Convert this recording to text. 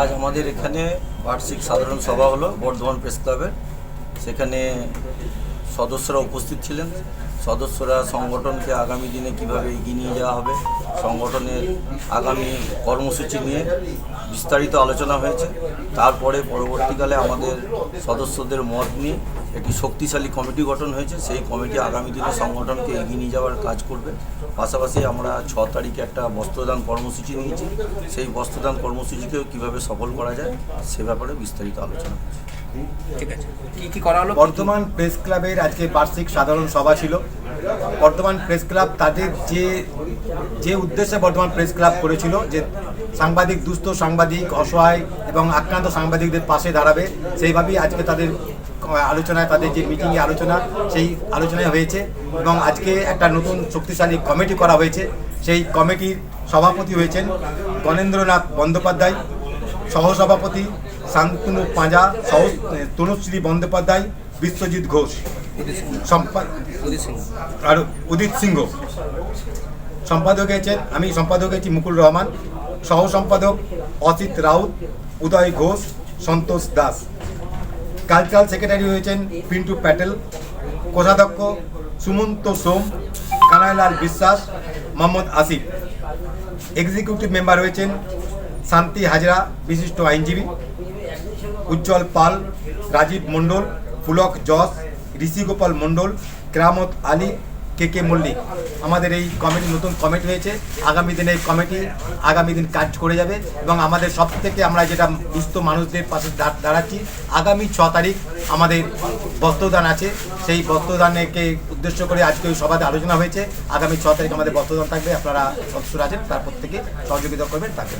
আজ আমাদের এখানে বার্ষিক সাধারণ সভা হলো বর্ধমান প্রেস ক্লাবের। সেখানে সদস্যরা উপস্থিত ছিলেন। সদস্যরা সংগঠনকে আগামী দিনে কীভাবে এগিয়ে নিয়ে যাওয়া হবে, সংগঠনের আগামী কর্মসূচি নিয়ে বিস্তারিত আলোচনা হয়েছে। তারপরে পরবর্তীকালে আমাদের সদস্যদের মত নিয়ে একটি শক্তিশালী কমিটি গঠন হয়েছে। সেই কমিটি আগামী দিনে সংগঠনকে এগিয়ে নিয়ে যাওয়ার কাজ করবে। পাশাপাশি আমরা ছ তারিখে একটা বস্ত্রদান কর্মসূচি নিয়েছি। সেই বস্ত্রদান কর্মসূচিকেও কীভাবে সফল করা যায়, সে ব্যাপারে বিস্তারিত আলোচনা হয়েছে ঠিক আছে। কি কি করা হলো? বর্ধমান প্রেস ক্লাবের আজকে বার্ষিক সাধারণ সভা ছিল। বর্ধমান প্রেস ক্লাব তাদের যে যে উদ্দেশ্যে বর্ধমান প্রেস ক্লাব করেছিল, যে সাংবাদিক, দুস্থ সাংবাদিক, অসহায় এবং আক্রান্ত সাংবাদিকদের পাশে দাঁড়াবে, সেইভাবেই আজকে তাদের আলোচনায়, তাদের যে মিটিংয়ে আলোচনা, সেই আলোচনায় হয়েছে এবং আজকে একটা নতুন শক্তিশালী কমিটি করা হয়েছে। সেই কমিটির সভাপতি হয়েছেন গণেন্দ্রনাথ বন্দ্যোপাধ্যায়, সহসভাপতি শান্তনু পাঁজা সহ তনুশ্রী বন্দ্যোপাধ্যায় বিশ্বজিৎ ঘোষ। আর উদিত সিংহ। সম্পাদক হয়েছেন আমি সম্পাদক হয়েছি মুকুল রহমান সহ সম্পাদক অসিত রাউত উদয় ঘোষ সন্তোষ দাস। কালচারাল সেক্রেটারি হয়েছেন পিন্টু প্যাটেল কোষাধ্যক্ষ সুমন্ত সোম কানাইলাল বিশ্বাস মোহাম্মদ আসিফ। এক্সিকিউটিভ মেম্বার হয়েছেন শান্তি হাজরা বিশিষ্ট আইনজীবী। উজ্জ্বল পাল, রাজীব মণ্ডল, পুলক যশ ঋষিগোপাল মণ্ডল, কেরামত আলী, কে কে মল্লিক। আমাদের এই কমিটি নতুন কমিটি হয়েছে। আগামী দিনে এই কমিটি, আগামী দিন কাজ করে যাবে এবং আমাদের সব থেকে আমরা যেটা দুস্থ মানুষদের পাশে দাঁড়াচ্ছি, আগামী ছ তারিখ আমাদের বস্ত্রদান আছে। সেই বস্ত্রদানকে উদ্দেশ্য করে আজকে ওই সভাতে আলোচনা হয়েছে। আগামী ছ তারিখ আমাদের বস্ত্রদান থাকবে। আপনারা সদস্যরা আছেন, তার প্রত্যেকে সহযোগিতা করবেন, তাকে